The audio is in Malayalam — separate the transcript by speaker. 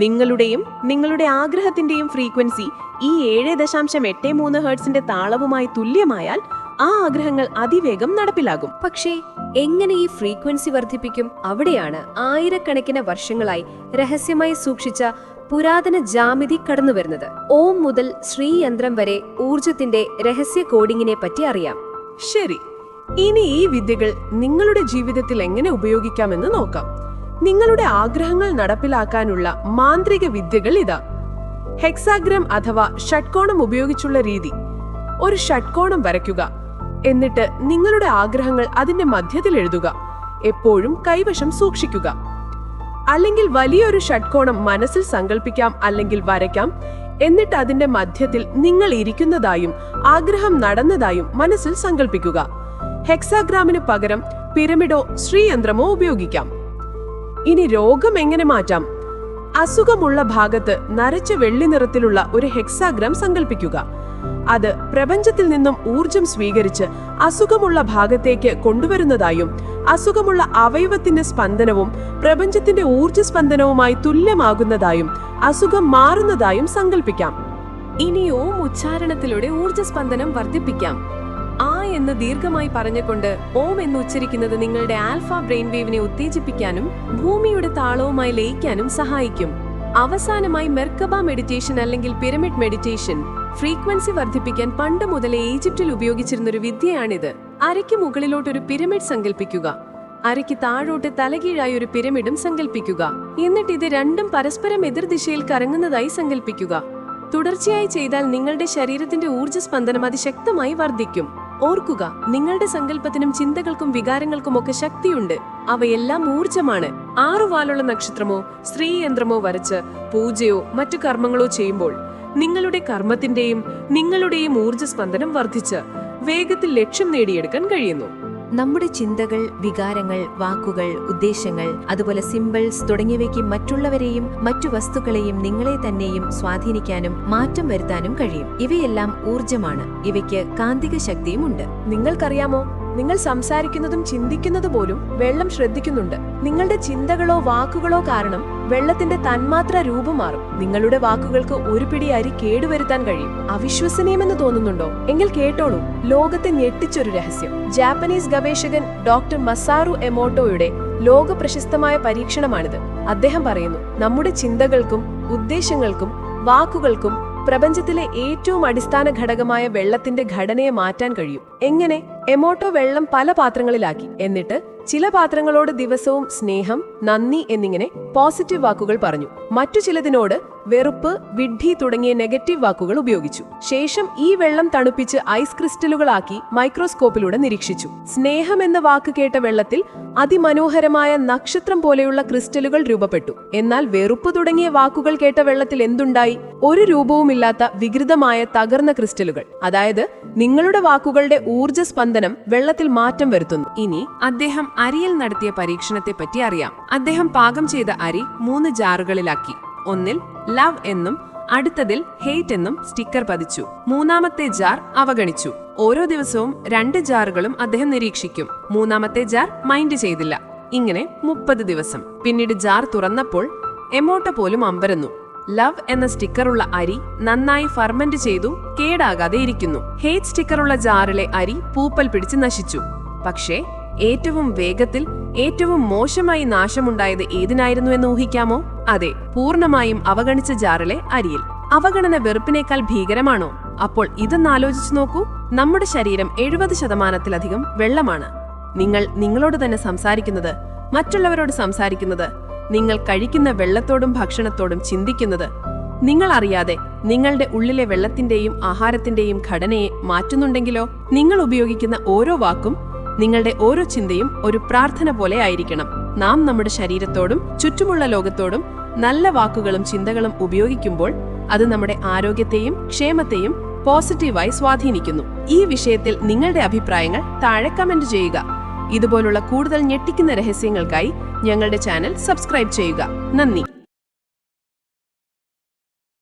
Speaker 1: നിങ്ങളുടെയും നിങ്ങളുടെ ആഗ്രഹത്തിന്റെയും ഫ്രീക്വൻസി ഈ ഏഴ് ദശാംശം എട്ട് മൂന്ന് ഹേർട്സിന്റെ താളവുമായി തുല്യമായാൽ ആ ആഗ്രഹങ്ങൾ അതിവേഗം നടപ്പിലാകും.
Speaker 2: പക്ഷേ എങ്ങനെ ഈ ഫ്രീക്വൻസി വർദ്ധിപ്പിക്കും? അവിടെയാണ് ആയിരക്കണക്കിന് വർഷങ്ങളായി രഹസ്യമായി സൂക്ഷിച്ച പുരാതന ജാമിതി കടന്നു വരുന്നത്. ഓം മുതൽ ശ്രീയന്ത്രം വരെ ഊർജത്തിന്റെ രഹസ്യ കോഡിങ്ങിനെ പറ്റി അറിയാം.
Speaker 1: ശരി. ഇനി ഈ വിദ്യകൾ നിങ്ങളുടെ ജീവിതത്തിൽ എങ്ങനെ ഉപയോഗിക്കാമെന്ന് നോക്കാം. നിങ്ങളുടെ ആഗ്രഹങ്ങൾ നടപ്പിലാക്കാനുള്ള മാന്ത്രിക വിദ്യകൾ ഇതാ. ഹെക്സാഗ്രം അഥവാ ഷട്കോണം ഉപയോഗിച്ചുള്ള രീതി. ഒരു ഷട്കോണം വരയ്ക്കുക. എന്നിട്ട് നിങ്ങളുടെ ആഗ്രഹങ്ങൾ അതിന്റെ മധ്യത്തിൽ എഴുതുക. എപ്പോഴും കൈവശം സൂക്ഷിക്കുക. അല്ലെങ്കിൽ വലിയൊരു ഷട്കോണം മനസ്സിൽ സങ്കല്പിക്കാം അല്ലെങ്കിൽ വരയ്ക്കാം. എന്നിട്ട് അതിന്റെ മധ്യത്തിൽ നിങ്ങൾ ഇരിക്കുന്നതായും ആഗ്രഹം നടന്നതായും മനസ്സിൽ സങ്കല്പിക്കുക ഹെക്സാഗ്രാമിന് പകരം പിരമിഡോ ശ്രീയന്ത്രമോ ഉപയോഗിക്കാം. ഇനി രോഗം എങ്ങനെ മാറ്റാം? അസുഖമുള്ള ഭാഗത്ത് നരച്ച വെള്ളി നിറത്തിലുള്ള ഒരു ഹെക്സാഗ്രാം സങ്കല്പിക്കുക അത് പ്രപഞ്ചത്തിൽ നിന്നും ഊർജം സ്വീകരിച്ച് അസുഖമുള്ള ഭാഗത്തേക്ക് കൊണ്ടുവരുന്നതായും അസുഖമുള്ള അവയവത്തിന്റെ സ്പന്ദനവും പ്രപഞ്ചത്തിന്റെ ഊർജ സ്പന്ദനവുമായി തുല്യമാകുന്നതായും അസുഖം മാറുന്നതായും സങ്കല്പിക്കാം ഇനി ഓം ഉച്ചാരണത്തിലൂടെ ഊർജസ്പന്ദനം വർദ്ധിപ്പിക്കാം. ആ എന്ന് ദീർഘമായി പറഞ്ഞുകൊണ്ട് ഓം എന്ന് ഉച്ചരിക്കുന്നത് നിങ്ങളുടെ ആൽഫ ബ്രെയിൻ വേവിനെ ഉത്തേജിപ്പിക്കാനും ഭൂമിയുടെ താളവുമായി ലയിക്കാനും സഹായിക്കും. അവസാനമായി മെർക്കബ മെഡിറ്റേഷൻ അല്ലെങ്കിൽ പിരമിഡ് മെഡിറ്റേഷൻ ഫ്രീക്വൻസി വർദ്ധിപ്പിക്കാൻ പണ്ട് മുതലേ ഈജിപ്തിൽ ഉപയോഗിച്ചിരുന്ന ഒരു വിദ്യയാണിത്. അരയ്ക്ക് മുകളിലോട്ട് ഒരു പിരമിഡ് സങ്കല്പിക്കുക അരയ്ക്ക് താഴോട്ട് തലകീഴായി ഒരു പിരമിഡും സങ്കല്പിക്കുക എന്നിട്ട് ഇത് രണ്ടും പരസ്പരം എതിർദിശയിൽ കറങ്ങുന്നതായി സങ്കല്പിക്കുക തുടർച്ചയായി ചെയ്താൽ നിങ്ങളുടെ ശരീരത്തിന്റെ ഊർജ സ്പന്ദനം അതിശക്തമായി വർദ്ധിക്കും. ഓർക്കുക നിങ്ങളുടെ സങ്കല്പത്തിനും ചിന്തകൾക്കും വികാരങ്ങൾക്കും ഒക്കെ ശക്തിയുണ്ട്. അവയെല്ലാം ഊർജമാണ് ആറുവാലുള്ള നക്ഷത്രമോ സ്ത്രീയന്ത്രമോ വരച്ച് പൂജയോ മറ്റു കർമ്മങ്ങളോ ചെയ്യുമ്പോൾ നിങ്ങളുടെ കർമ്മത്തിന്റെയും നിങ്ങളുടെയും ഊർജസ്പന്ദനം വർദ്ധിച്ച് വേഗത്തിൽ ലക്ഷ്യം നേടിയെടുക്കാൻ കഴിയുന്നു.
Speaker 2: നമ്മുടെ ചിന്തകൾ വികാരങ്ങൾ വാക്കുകൾ ഉദ്ദേശങ്ങൾ അതുപോലെ സിമ്പിൾസ് തുടങ്ങിയവയ്ക്ക് മറ്റുള്ളവരെയും മറ്റു വസ്തുക്കളെയും നിങ്ങളെ തന്നെയും സ്വാധീനിക്കാനും മാറ്റം വരുത്താനും കഴിയും. ഇവയെല്ലാം ഊർജമാണ് ഇവയ്ക്ക് കാന്തിക ശക്തിയും ഉണ്ട്
Speaker 1: നിങ്ങൾക്കറിയാമോ? നിങ്ങൾ സംസാരിക്കുന്നതും ചിന്തിക്കുന്നത് പോലും വെള്ളം ശ്രദ്ധിക്കുന്നുണ്ട്. നിങ്ങളുടെ ചിന്തകളോ വാക്കുകളോ കാരണം വെള്ളത്തിന്റെ തന്മാത്ര രൂപം മാറും. നിങ്ങളുടെ വാക്കുകൾക്ക് ഒരു പിടി അരി കേടുവരുത്താൻ കഴിയും. അവിശ്വസനീയമെന്ന് തോന്നുന്നുണ്ടോ? എങ്കിൽ കേട്ടോളൂ. ലോകത്തെ ഞെട്ടിച്ചൊരു രഹസ്യം. ജാപ്പനീസ് ഗവേഷകൻ ഡോക്ടർ മസാറു എമോട്ടോയുടെ ലോക പ്രശസ്തമായ പരീക്ഷണമാണിത്. അദ്ദേഹം പറയുന്നു നമ്മുടെ ചിന്തകൾക്കും ഉദ്ദേശങ്ങൾക്കും വാക്കുകൾക്കും പ്രപഞ്ചത്തിലെ ഏറ്റവും അടിസ്ഥാന ഘടകമായ വെള്ളത്തിന്റെ ഘടനയെ മാറ്റാൻ കഴിയും. എങ്ങനെ? എമോട്ടോ വെള്ളം പല പാത്രങ്ങളിലാക്കി. എന്നിട്ട് ചില പാത്രങ്ങളോട് ദിവസവും സ്നേഹം നന്ദി എന്നിങ്ങനെ പോസിറ്റീവ് വാക്കുകൾ പറഞ്ഞു. മറ്റു ചിലതിനോട് വെറുപ്പ് വിഡ്ഢി തുടങ്ങിയ നെഗറ്റീവ് വാക്കുകൾ ഉപയോഗിച്ചു. ശേഷം ഈ വെള്ളം തണുപ്പിച്ച് ഐസ് ക്രിസ്റ്റലുകളാക്കി മൈക്രോസ്കോപ്പിലൂടെ നിരീക്ഷിച്ചു. സ്നേഹം എന്ന വാക്ക് കേട്ട വെള്ളത്തിൽ അതിമനോഹരമായ നക്ഷത്രം പോലെയുള്ള ക്രിസ്റ്റലുകൾ രൂപപ്പെട്ടു. എന്നാൽ വെറുപ്പ് തുടങ്ങിയ വാക്കുകൾ കേട്ട വെള്ളത്തിൽ എന്തുണ്ടായി? ഒരു രൂപവുമില്ലാത്ത വികൃതമായ തകർന്ന ക്രിസ്റ്റലുകൾ. അതായത് നിങ്ങളുടെ വാക്കുകളുടെ ഊർജ സ്പന്ദനം വെള്ളത്തിൽ മാറ്റം വരുത്തുന്നു. ഇനി അദ്ദേഹം അരിയിൽ നടത്തിയ പരീക്ഷണത്തെ പറ്റി അറിയാം. അദ്ദേഹം പാകം ചെയ്ത അരി മൂന്ന് ജാറുകളിലാക്കി. ഒന്നിൽ ലവ് എന്നും അടുത്തതിൽ ഹെയ്റ്റ് എന്നും സ്റ്റിക്കർ പതിച്ചു. മൂന്നാമത്തെ ജാർ അവഗണിച്ചു. ഓരോ ദിവസവും രണ്ട് ജാറുകളും അദ്ദേഹം നിരീക്ഷിക്കും. മൂന്നാമത്തെ ജാർ മൈൻഡ് ചെയ്തില്ല. ഇങ്ങനെ മുപ്പത് ദിവസം. പിന്നീട് ജാർ തുറന്നപ്പോൾ എമോട്ട പോലും അമ്പരന്നു. ലവ് എന്ന സ്റ്റിക്കറുള്ള അരി നന്നായി ഫർമെന്റ് ചെയ്തു കേടാകാതെ ഇരിക്കുന്നു. ഹേറ്റ് സ്റ്റിക്കറുള്ള ജാറിലെ അരി പൂപ്പൽ പിടിച്ച് നശിച്ചു. പക്ഷേ ഏറ്റവും വേഗത്തിൽ ഏറ്റവും മോശമായി നാശമുണ്ടായത് ഏതിനായിരുന്നു എന്ന് ഊഹിക്കാമോ? അതെ പൂർണമായും അവഗണിച്ച ജാറിലെ അരിയിൽ. അവഗണന വെറുപ്പിനേക്കാൾ ഭീകരമാണോ? അപ്പോൾ ഇതൊന്ന് ആലോചിച്ചു നോക്കൂ. നമ്മുടെ ശരീരം എഴുപത് ശതമാനത്തിലധികം വെള്ളമാണ്. നിങ്ങൾ നിങ്ങളോട് തന്നെ സംസാരിക്കുന്നത് മറ്റുള്ളവരോട് സംസാരിക്കുന്നത് നിങ്ങൾ കഴിക്കുന്ന വെള്ളത്തോടും ഭക്ഷണത്തോടും ചിന്തിക്കുന്നത്. നിങ്ങൾ അറിയാതെ നിങ്ങളുടെ ഉള്ളിലെ വെള്ളത്തിന്റെയും ആഹാരത്തിന്റെയും ഘടനയെ മാറ്റുന്നുണ്ടെങ്കിലോ? നിങ്ങൾ ഉപയോഗിക്കുന്ന ഓരോ വാക്കും നിങ്ങളുടെ ഓരോ ചിന്തയും ഒരു പ്രാർത്ഥന പോലെ ആയിരിക്കണം. നാം നമ്മുടെ ശരീരത്തോടും ചുറ്റുമുള്ള ലോകത്തോടും നല്ല വാക്കുകളും ചിന്തകളും ഉപയോഗിക്കുമ്പോൾ അത് നമ്മുടെ ആരോഗ്യത്തെയും ക്ഷേമത്തെയും പോസിറ്റീവായി സ്വാധീനിക്കുന്നു. ഈ വിഷയത്തിൽ നിങ്ങളുടെ അഭിപ്രായങ്ങൾ താഴെ കമന്റ് ചെയ്യുക. ഇതുപോലുള്ള കൂടുതൽ ഞെട്ടിക്കുന്ന രഹസ്യങ്ങൾക്കായി ഞങ്ങളുടെ ചാനൽ സബ്സ്ക്രൈബ് ചെയ്യുക. നന്ദി.